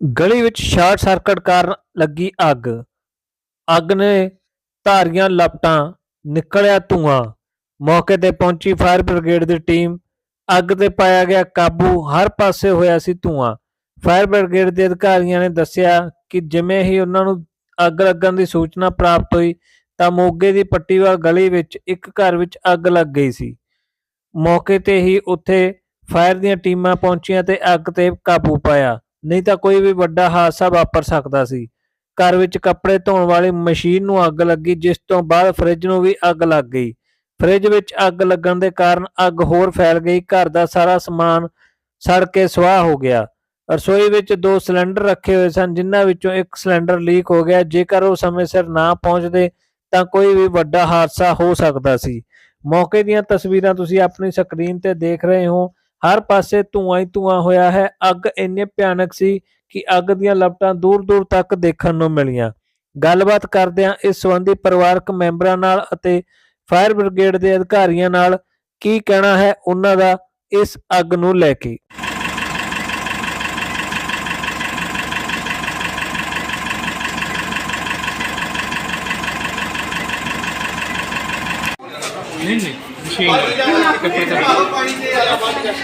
ਗਲੀ ਵਿੱਚ short circuit ਕਾਰਨ ਲੱਗੀ ਅੱਗ। ਅੱਗ ਨੇ ਧਾਰੀਆਂ ਲਪਟਾਂ, ਨਿਕਲਿਆ ਧੂਆਂ। ਮੌਕੇ ਤੇ ਪਹੁੰਚੀ ਫਾਇਰ ਬ੍ਰਿਗੇਡ ਦੀ ਟੀਮ, ਅੱਗ ਤੇ ਪਾਇਆ ਗਿਆ ਕਾਬੂ ਹਰ ਪਾਸੇ ਹੋਇਆ ਸੀ ਧੂਆਂ। ਫਾਇਰ ਬ੍ਰਿਗੇਡ ਦੇ ਅਧਿਕਾਰੀਆਂ ਨੇ ਦੱਸਿਆ ਕਿ ਜਿਵੇਂ ਹੀ ਉਹਨਾਂ ਨੂੰ ਅੱਗ ਲੱਗਣ ਦੀ ਸੂਚਨਾ ਪ੍ਰਾਪਤ ਹੋਈ, ਤਾਂ ਮੋਗੇ ਦੀ ਪੱਟੀਵਾਲ ਗਲੀ ਵਿੱਚ ਇੱਕ ਘਰ ਵਿੱਚ ਅੱਗ ਲੱਗ ਗਈ ਸੀ। ਮੌਕੇ ਤੇ ਹੀ ਉੱਥੇ ਫਾਇਰ ਦੀਆਂ ਟੀਮਾਂ ਪਹੁੰਚੀਆਂ ਤੇ ਅੱਗ ਤੇ ਕਾਬੂ ਪਾਇਆ। ਨਹੀਂ ਤਾਂ ਕੋਈ ਵੀ ਵੱਡਾ ਹਾਦਸਾ ਵਾਪਰ ਸਕਦਾ ਸੀ। ਘਰ ਵਿੱਚ ਕੱਪੜੇ ਧੋਣ ਵਾਲੀ ਮਸ਼ੀਨ ਨੂੰ ਅੱਗ ਲੱਗੀ, ਜਿਸ ਤੋਂ ਬਾਅਦ ਫ੍ਰਿਜ ਨੂੰ ਵੀ ਅੱਗ ਲੱਗ ਗਈ। ਫ੍ਰਿਜ ਵਿੱਚ ਅੱਗ ਲੱਗਣ ਦੇ ਕਾਰਨ ਅੱਗ ਹੋਰ ਫੈਲ ਗਈ, ਘਰ ਦਾ ਸਾਰਾ ਸਮਾਨ ਸੜ ਕੇ ਸੁਆਹ ਹੋ ਗਿਆ। ਰਸੋਈ ਵਿੱਚ ਦੋ ਸਿਲੰਡਰ ਰੱਖੇ ਹੋਏ ਸਨ, ਜਿਨ੍ਹਾਂ ਵਿੱਚੋਂ ਇੱਕ ਸਿਲੰਡਰ ਲੀਕ ਹੋ ਗਿਆ। ਜੇਕਰ ਉਹ ਸਮੇਂ ਸਿਰ ਨਾ ਪਹੁੰਚਦੇ, ਤਾਂ ਕੋਈ ਵੀ ਵੱਡਾ ਹਾਦਸਾ ਹੋ ਸਕਦਾ ਸੀ। ਮੌਕੇ ਦੀਆਂ ਤਸਵੀਰਾਂ ਤੁਸੀਂ ਆਪਣੀ ਸਕਰੀਨ ਤੇ ਦੇਖ ਰਹੇ ਹੋ। ਹਰ ਪਾਸੇ ਧੂੰਆਂ ਹੀ ਧੂੰਆਂ ਹੋਇਆ ਹੈ। ਅੱਗ ਇੰਨੀ ਭਿਆਨਕ ਸੀ ਕਿ ਅੱਗ ਦੀਆਂ ਲਪਟਾਂ ਦੂਰ ਦੂਰ ਤੱਕ ਦੇਖਣ ਨੂੰ ਮਿਲੀਆਂ। ਗੱਲਬਾਤ ਕਰਦਿਆਂ ਇਸ ਸੰਬੰਧੀ ਪਰਿਵਾਰਕ ਮੈਂਬਰਾਂ ਨਾਲ ਅਤੇ ਫਾਇਰ ਬ੍ਰਿਗੇਡ ਦੇ ਅਧਿਕਾਰੀਆਂ ਨਾਲ ਕੀ ਕਹਿਣਾ ਹੈ ਉਹਨਾਂ ਦਾ ਇਸ ਅੱਗ ਨੂੰ ਲੈ ਕੇ। ਨਹੀਂ ਨਹੀਂ ਮਸ਼ੀਨ ਕੱਪੜੇ ਦਾ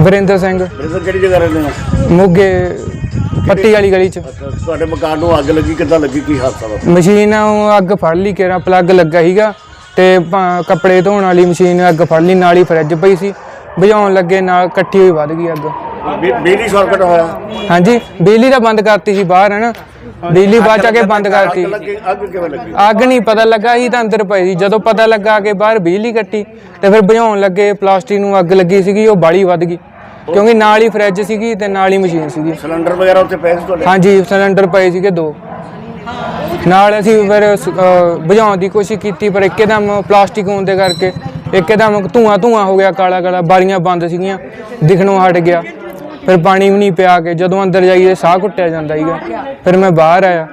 ਵਰਿੰਦਰ ਸਿੰਘ। ਬ੍ਰਦਰ ਕਿਹੜੀ ਜਗ੍ਹਾ ਰਹਿੰਦੇ ਹੋ? ਮੁੱਗੇ ਪੱਟੀ ਵਾਲੀ ਗਲੀ ਚ। ਤੁਹਾਡੇ ਮਕਾਨ ਨੂੰ ਅੱਗ ਲੱਗੀ ਕਿੱਦਾਂ ਲੱਗੀ? ਕੀ ਹਾਦਸਾ ਵਾ? ਮਸ਼ੀਨ ਨੂੰ ਅੱਗ ਫੜ ਲਈ ਕਿਹੜਾ ਪਲੱਗ ਲੱਗਾ ਸੀਗਾ ਤੇ ਕੱਪੜੇ ਧੋਣ ਵਾਲੀ ਮਸ਼ੀਨ ਅੱਗ ਫੜ ਲਈ ਨਾਲ ਹੀ ਫਰਿੱਜ ਪਈ ਸੀ। ਬੁਝਾਉਣ ਲੱਗੇ ਨਾਲ ਇਕੱਠੀ ਹੋਈ ਵੱਧ ਗਈ ਅੱਗ। ਬਿ- ਬਿਜਲੀ ਸ਼ਾਰਟ ਹੋਇਆ? ਹਾਂਜੀ ਬਿਜਲੀ ਤਾਂ ਬੰਦ ਕਰਤੀ ਸੀ ਬਾਹਰ ਹੈ ਨਾ ਬਿਜਲੀ ਬਾਅਦ ਚ ਆ ਕੇ ਬੰਦ ਕਰਤੀ। ਅੱਗ ਲੱਗੀ ਅੱਗ ਕਿਵੇਂ ਲੱਗੀ? ਅੱਗ ਨਹੀਂ ਪਤਾ ਲੱਗਾ ਸੀ ਤਾਂ ਅੰਦਰ ਪਈ ਸੀ। ਜਦੋਂ ਪਤਾ ਲੱਗਾ ਕਿ ਬਾਹਰ ਬਿਜਲੀ ਕੱਟੀ ਤੇ ਫਿਰ ਬੁਝਾਉਣ ਲੱਗੇ ਪਲਾਸਟਿਕ ਨੂੰ ਅੱਗ ਲੱਗੀ ਸੀਗੀ ਉਹ ਬਾਲੀ ਵੱਧ ਗਈ। ਕਿਉਂਕਿ ਨਾਲ ਹੀ ਫਰਿੱਜ ਸੀਗੀ ਤੇ ਨਾਲ ਹੀ ਮਸ਼ੀਨ ਸੀਗੀ। ਸਿਲੰਡਰ ਵਗੈਰਾ ਉੱਤੇ ਪਏ ਸੀ ਤੁਹਾਡੇ? ਹਾਂਜੀ ਸਿਲੰਡਰ ਪਏ ਸੀਗੇ ਦੋ। ਨਾਲ ਅਸੀਂ ਫਿਰ ਸ- ਅਹ ਬੁਝਾਉਣ ਦੀ ਕੋਸ਼ਿਸ਼ ਕੀਤੀ ਪਰ ਇੱਕਦਮ ਪਲਾਸਟਿਕ ਹੋਣ ਦੇ ਕਰਕੇ ਇੱਕਦਮ ਧੂਆਂ ਧੂਆਂ ਹੋ ਗਿਆ ਕਾਲਾ ਕਾਲਾ ਬਾਰੀਆਂ ਬੰਦ ਸੀਗੀਆਂ ਦਿਖਣੋਂ ਹਟ ਗਿਆ। ਫਿਰ ਪਾਣੀ ਵੀ ਨਹੀਂ ਪਿਆ ਕੇ ਜਦੋਂ ਅੰਦਰ ਜਾਈਏ ਸਾਹ ਘੁੱਟਿਆ ਜਾਂਦਾ ਸੀਗਾ ਫਿਰ ਮੈਂ ਬਾਹਰ ਆਇਆ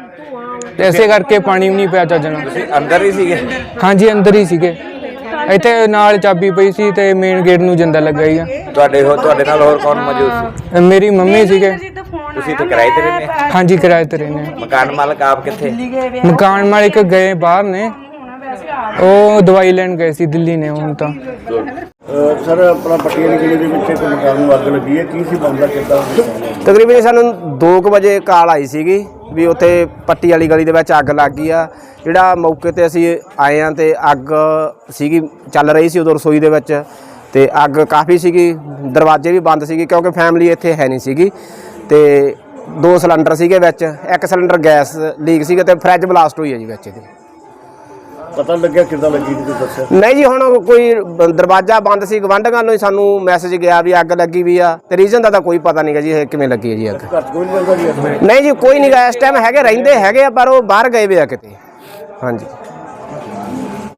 ਤੇ ਇਸੇ ਕਰਕੇ ਪਾਣੀ ਵੀ ਨਹੀਂ ਪਿਆ ਚੱਜਣਾ ਅੰਦਰ ਹੀ ਸੀਗੇ? ਹਾਂਜੀ ਅੰਦਰ ਹੀ ਸੀਗੇ। ਇੱਥੇ ਨਾਲ ਚਾਬੀ ਪਈ ਸੀ ਤੇ ਮੇਨ ਗੇਟ ਨੂੰ ਜਿੰਦਾ ਲੱਗਾ ਸੀਗਾ ਤੁਹਾਡੇ ਹੋ ਤੁਹਾਡੇ ਨਾਲ ਹੋਰ ਕੌਣ ਮੌਜੂਦ ਸੀ? ਮੇਰੀ ਮੰਮੀ ਸੀਗੇ। ਤੁਸੀਂ ਇੱਥੇ ਕਿਰਾਏ ਤੇ ਰਹਿੰਦੇ ਹੋ? ਹਾਂਜੀ ਕਿਰਾਏ ਤੇ ਰਹਿੰਦੇ ਹਾਂ। ਮਕਾਨ ਮਾਲਕ ਆਪ ਕਿੱਥੇ? ਮਕਾਨ ਮਾਲਿਕ ਗਏ ਬਾਹਰ ਨੇ। ਉਹ ਦਵਾਈ ਲੈਣ ਗਏ ਸੀ ਦਿੱਲੀ ਨੇ ਹੁਣ ਤਾਂ। ਸਰ, ਆਪਣਾ ਪੱਟੀ ਵਾਲੀ ਗਲੀ ਦੇ ਵਿੱਚ ਇੱਕ ਮਕਾਨ ਨੂੰ ਅੱਗ ਲੱਗੀ ਹੈ। ਕੀ ਸੀ ਬੰਦਾ ਕਿੱਦਾਂ ਤਕਰੀਬਨ ਸਾਨੂੰ 2:00 ਵਜੇ ਕਾਲ ਆਈ ਸੀਗੀ ਵੀ ਉੱਥੇ ਪੱਟੀ ਵਾਲੀ ਗਲੀ ਦੇ ਵਿੱਚ ਅੱਗ ਲੱਗ ਗਈ ਆ। ਜਿਹੜਾ ਮੌਕੇ ਤੇ ਅਸੀਂ ਆਏ ਆ ਤੇ ਅੱਗ ਸੀਗੀ, ਚੱਲ ਰਹੀ ਸੀ ਉਦੋਂ ਰਸੋਈ ਦੇ ਵਿੱਚ ਤੇ ਅੱਗ ਕਾਫੀ ਸੀਗੀ, ਦਰਵਾਜ਼ੇ ਵੀ ਬੰਦ ਸੀਗੇ ਕਿਉਂਕਿ ਫੈਮਿਲੀ ਇੱਥੇ ਹੈ ਨਹੀਂ ਸੀਗੀ ਤੇ ਦੋ ਸਿਲੰਡਰ ਸੀਗੇ ਵਿੱਚ, ਇੱਕ ਸਿਲੰਡਰ ਗੈਸ ਲੀਕ ਸੀਗਾ ਤੇ ਫ੍ਰਿਜ ਬਲਾਸਟ ਹੋਈ ਹੈ ਜੀ ਵਿੱਚ ਇਹਦੇ। ਪਤਾ ਲੱਗਿਆ ਕਿੱਦਾਂ ਲੱਗੀ ਜੀ ਦੱਸਿਆ? ਨਹੀਂ ਜੀ ਹੁਣ ਕੋਈ ਦਰਵਾਜ਼ਾ ਬੰਦ ਸੀ ਗਵੰਡਾਂ ਨੂੰ ਹੀ ਸਾਨੂੰ ਮੈਸੇਜ ਗਿਆ ਵੀ ਅੱਗ ਲੱਗੀ ਵੀ ਆ। ਤੇ ਰੀਜ਼ਨ ਦਾ ਤਾਂ ਕੋਈ ਪਤਾ ਨਹੀਂਗਾ ਜੀ ਇਹ ਕਿਵੇਂ ਲੱਗੀ ਹੈ ਜੀ ਅੱਗ। ਘਰ 'ਚ ਕੋਈ ਨਹੀਂ ਰਹਿੰਦਾ ਜੀ ਇਸ ਵੇਲੇ? ਨਹੀਂ ਜੀ ਕੋਈ ਨਹੀਂ ਗਾ ਇਸ ਟਾਈਮ ਹੈਗੇ ਰਹਿੰਦੇ ਹੈਗੇ ਆ ਪਰ ਉਹ ਬਾਹਰ ਗਏ ਵੇ ਆ ਕਿਤੇ। ਹਾਂਜੀ।